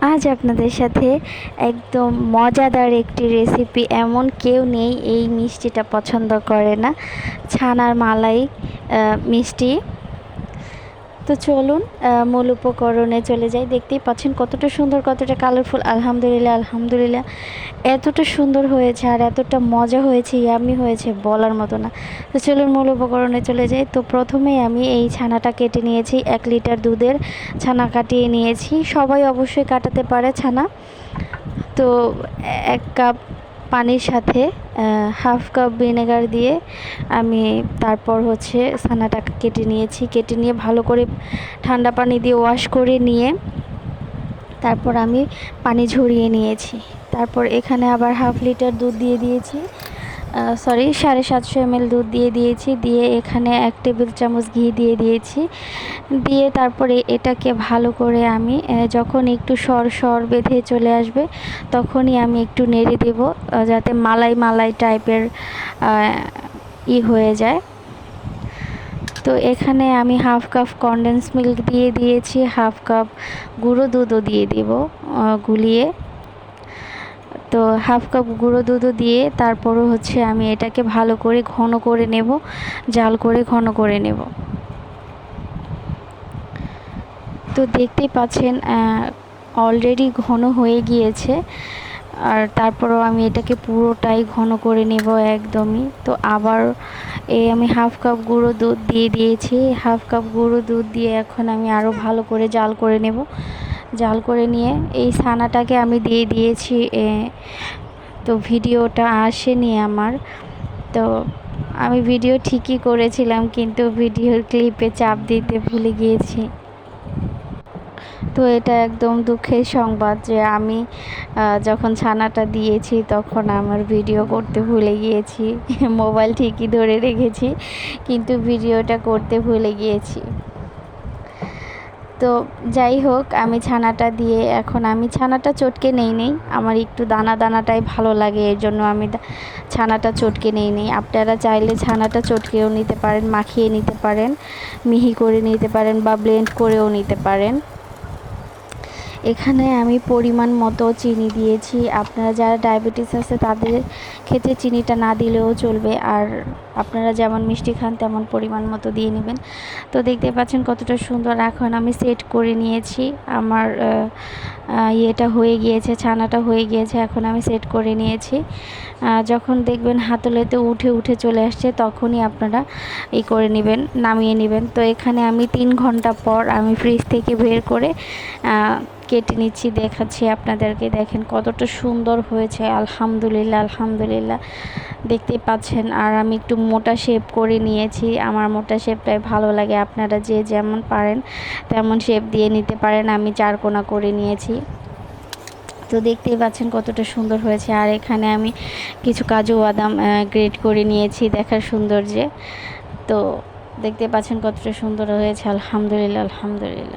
আজ আপনাদের সাথে একদম মজাদার একটি রেসিপি এমন কেউ নেই, এই মিষ্টিটা পছন্দ করে না। ছানার মালাই মিষ্টি। তো চলুন মূল উপকরণে চলে যাই। দেখতেই পাচ্ছেন কতটা সুন্দর, কতটা কালারফুল। আলহামদুলিল্লাহ আলহামদুলিল্লাহ। এতটা সুন্দর হয়েছে আর এতটা মজা হয়েছে, ইয়ামি হয়েছে বলার মতো না। তো চলুন, মূল উপকরণে চলে যাই। তো প্রথমেই আমি এই ছানাটা কেটে নিয়েছি, এক লিটার দুধের ছানা কাটিয়ে নিয়েছি। সবাই অবশ্যই কাটাতে পারে ছানা। তো এক কাপ পানির সাথে হাফ কাপ ভিনেগার দিয়ে আমি তারপর হচ্ছে ছানাটাকে কেটে নিয়েছি। কেটে নিয়ে ভালো করে ঠান্ডা পানি দিয়ে ওয়াশ করে নিয়ে তারপর আমি পানি ঝরিয়ে নিয়েছি। তারপর এখানে আবার হাফ লিটার দুধ দিয়ে দিয়েছি। সরি সাড়ে সাতশো এমএল দুধ দিয়ে দিয়েছি। দিয়ে এখানে এক টেবিল চামচ ঘি দিয়ে দিয়েছি। দিয়ে তারপরে এটাকে ভালো করে আমি যখন একটু সর সর বেঁধে চলে আসবে, তখনই আমি একটু নেড়ে দেব যাতে মালাই মালাই টাইপের ই হয়ে যায়। তো এখানে আমি হাফ কাপ কনডেন্স মিল্ক দিয়ে দিয়েছি, হাফ কাপ গুঁড়ো দুধও দিয়ে দিব গুলিয়ে। তো হাফ কাপ গুঁড়ো দুধও দিয়ে তারপরও হচ্ছে আমি এটাকে ভালো করে ঘন করে নেব, জাল করে ঘন করে নেব। তো দেখতেই পাচ্ছেন অলরেডি ঘন হয়ে গিয়েছে, আর তারপরও আমি এটাকে পুরোটাই ঘন করে নেব একদমই। তো আবার এই আমি হাফ কাপ গুঁড়ো দুধ দিয়ে দিয়েছি, হাফ কাপ গুঁড়ো দুধ দিয়ে এখন আমি আরও ভালো করে জাল করে নেব। জাল করে নিয়ে এই ছানাটাকে আমি দিয়ে দিয়েছি এ, তো ভিডিওটা আসেনি আমার। তো আমি ভিডিও ঠিকই করেছিলাম কিন্তু ভিডিওর ক্লিপে চাপ দিতে ভুলে গিয়েছি। তো এটা একদম দুঃখের সংবাদ যে আমি যখন ছানাটা দিয়েছি তখন আমার ভিডিও করতে ভুলে গিয়েছি মোবাইল ঠিকই ধরে রেখেছি কিন্তু ভিডিওটা করতে ভুলে গিয়েছি। তো যাই হোক, আমি ছানাটা দিয়ে এখন আমি ছানাটা চটকে নেই নেই। আমার একটু দানা দানাটাই ভালো লাগে, এর জন্য আমি ছানাটা চটকে নেই নেই। আপনারা চাইলে ছানাটা চটকেও নিতে পারেন, মাখিয়ে নিতে পারেন, মিহি করে নিতে পারেন বা ব্লেন্ড করেও নিতে পারেন। এখানে আমি পরিমাণ মতো চিনি দিয়েছি। আপনারা যারা ডায়াবেটিস আছে, তাদের ক্ষেত্রে চিনিটা না দিলেও চলবে। আর আপনারা যেমন মিষ্টি খান, তেমন পরিমাণ মতো দিয়ে নেবেন। তো দেখতে পাচ্ছেন কতটা সুন্দর এখন আমি সেট করে নিয়েছি। আমার ইয়েটা হয়ে গিয়েছে, ছানাটা হয়ে গিয়েছে, এখন আমি সেট করে নিয়েছি। যখন দেখবেন হাতলেতে উঠে উঠে চলে আসছে, তখনই আপনারা ই করে নেবেন, নামিয়ে নেবেন। তো এখানে আমি তিন ঘণ্টা পর আমি ফ্রিজ থেকে বের করে কেটে নিচ্ছি, দেখাচ্ছি আপনাদেরকে। দেখেন কতটা সুন্দর হয়েছে, আলহামদুলিল্লাহ আলহামদুলিল্লাহ। দেখতেই পাচ্ছেন, আর আমি একটু মোটা শেপ করে নিয়েছি। আমার মোটা শেপটাই ভালো লাগে, আপনারা যে যেমন পারেন তেমন শেপ দিয়ে নিতে পারেন, আমি চারকোনা করে নিয়েছি। তো দেখতেই পাচ্ছেন কতটা সুন্দর হয়েছে, আর এখানে আমি কিছু কাজু বাদাম গ্রেড করে নিয়েছি দেখার সৌন্দর্যে। তো দেখতে পাচ্ছেন কতটা সুন্দর হয়েছে, আলহামদুলিল্লাহ আলহামদুলিল্লাহ।